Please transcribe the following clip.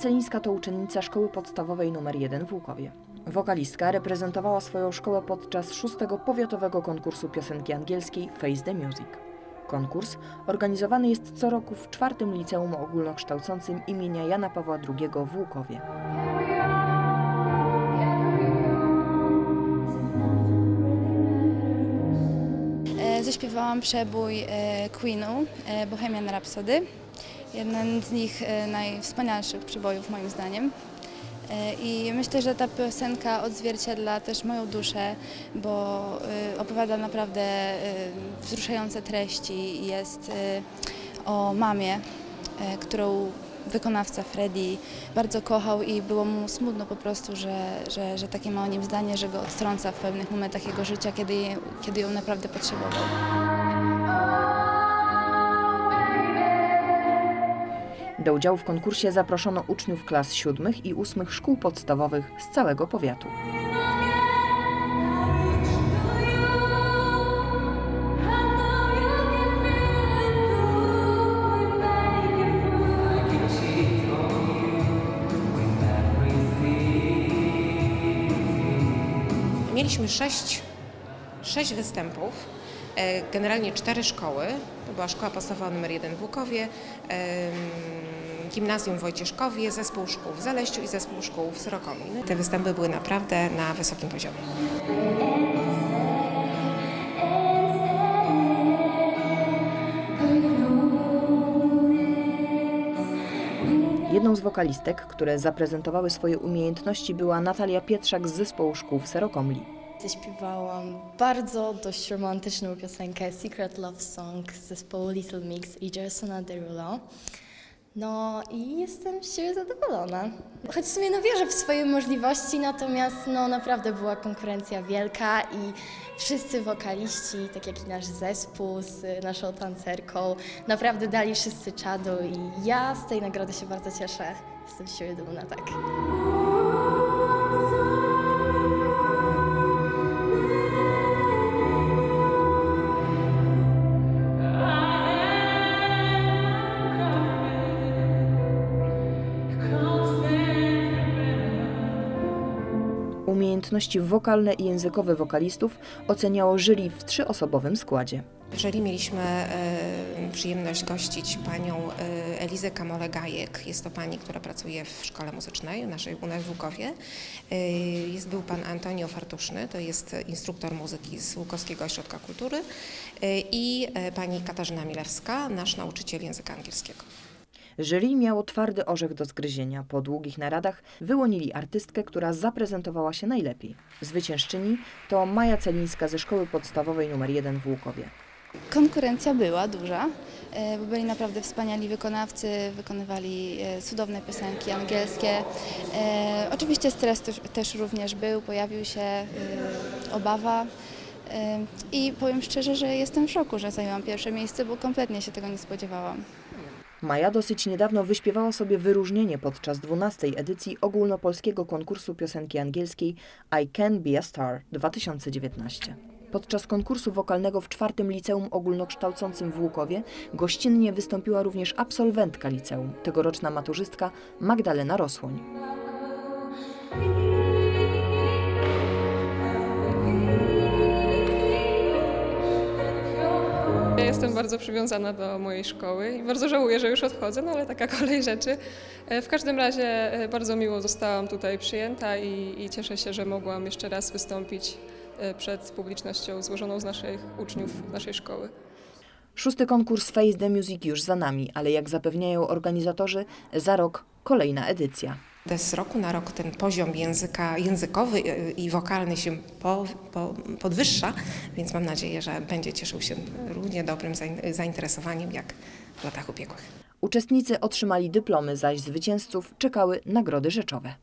Celińska to uczennica szkoły podstawowej nr 1 w Łukowie. Wokalistka reprezentowała swoją szkołę podczas szóstego powiatowego konkursu piosenki angielskiej Face the Music. Konkurs organizowany jest co roku w czwartym liceum ogólnokształcącym imienia Jana Pawła II w Łukowie. E, Zaśpiewałam przebój e, Queenu, e, Bohemian Rhapsody. Jeden z nich e, najwspanialszych przebojów moim zdaniem. E, I myślę, że ta piosenka odzwierciedla też moją duszę, bo e, opowiada naprawdę wzruszające treści. i Jest o mamie, którą wykonawca Freddie bardzo kochał i było mu smutno po prostu, że, że, że takie ma o nim zdanie, że go odtrąca w pewnych momentach jego życia, kiedy, kiedy ją naprawdę potrzebował. Do udziału w konkursie zaproszono uczniów klas siódmych i ósmych szkół podstawowych z całego powiatu. Mieliśmy sześć, sześć występów, generalnie cztery szkoły. To była szkoła podstawowa nr 1 w Łukowie, gimnazjum Wojcieszkowie, zespół szkół w Zaleściu i zespół szkół w Syrokomi. I Te występy były naprawdę na wysokim poziomie. Jedną z wokalistek, które zaprezentowały swoje umiejętności była Natalia Pietrzak z zespołu szkół w Serokomli. Zaśpiewałam bardzo dość romantyczną piosenkę Secret Love Song z zespołu Little Mix i Jasona Derulo. No i jestem siebie zadowolona. Choć w sumie no wierzę w swoje możliwości, natomiast no naprawdę była konkurencja wielka i wszyscy wokaliści, tak jak i nasz zespół z naszą tancerką, naprawdę dali wszyscy czadu i ja z tej nagrody się bardzo cieszę. Jestem z siebie dumna, tak. Umiejętności wokalne i językowe wokalistów oceniało jury w trzyosobowym składzie. Jury mieliśmy e, przyjemność gościć panią e, Elizę Kamole-Gajek. Jest to pani, która pracuje w szkole muzycznej naszej u w Łukowie. E, Jest, był pan Antonio Fartuszny, to jest instruktor muzyki z Łukowskiego Ośrodka Kultury e, i e, pani Katarzyna Milewska, nasz nauczyciel języka angielskiego. Jury miało twardy orzech do zgryzienia. Po długich naradach wyłonili artystkę, która zaprezentowała się najlepiej. Zwyciężczyni to Maja Celińska ze szkoły podstawowej nr 1 w Łukowie. Konkurencja była duża, e, bo byli naprawdę wspaniali wykonawcy, wykonywali e, cudowne piosenki angielskie. E, Oczywiście stres też, również był, pojawił się obawa. I powiem szczerze, że jestem w szoku, że zajęłam pierwsze miejsce, bo kompletnie się tego nie spodziewałam. Maja dosyć niedawno wyśpiewała sobie wyróżnienie podczas 12 edycji ogólnopolskiego konkursu piosenki angielskiej I Can Be a Star 2019. Podczas konkursu wokalnego w czwartym liceum ogólnokształcącym w Łukowie gościnnie wystąpiła również absolwentka liceum, tegoroczna maturzystka Magdalena Rosłoń. Jestem bardzo przywiązana do mojej szkoły i bardzo żałuję, że już odchodzę, no ale taka kolej rzeczy. E, W każdym razie e, bardzo miło zostałam tutaj przyjęta i, i cieszę się, że mogłam jeszcze raz wystąpić e, przed publicznością złożoną z naszych uczniów naszej szkoły. Szósty konkurs Face the Music już za nami, ale jak zapewniają organizatorzy, za rok kolejna edycja. Z roku na rok ten poziom języka, językowy e, i wokalny się po, po, podwyższa, więc mam nadzieję, że będzie cieszył się równie dobrym zain- zainteresowaniem jak w latach ubiegłych. Uczestnicy otrzymali dyplomy, zaś zwycięzców czekały nagrody rzeczowe.